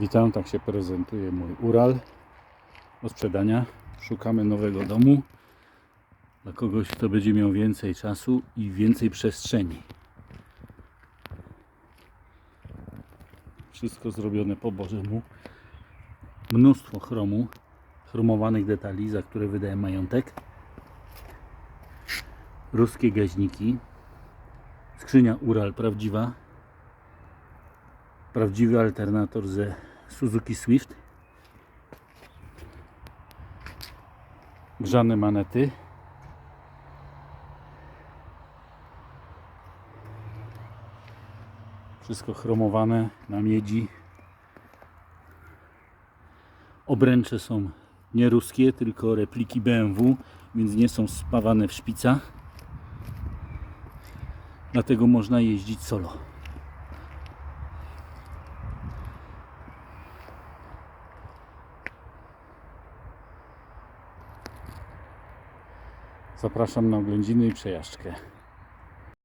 Witam, tak się prezentuje mój Ural do sprzedania. Szukamy nowego domu dla kogoś, kto będzie miał więcej czasu i więcej przestrzeni. Wszystko zrobione po Bożemu. Mnóstwo chromu, chromowanych detali, za które wydaje majątek. Ruskie gaźniki. Skrzynia Ural prawdziwa. Prawdziwy alternator ze Suzuki Swift. Grzane manety. Wszystko chromowane na miedzi. Obręcze są nie ruskie, tylko repliki BMW, więc nie są spawane w szpicach. Dlatego można jeździć solo. Zapraszam na oględziny i przejażdżkę.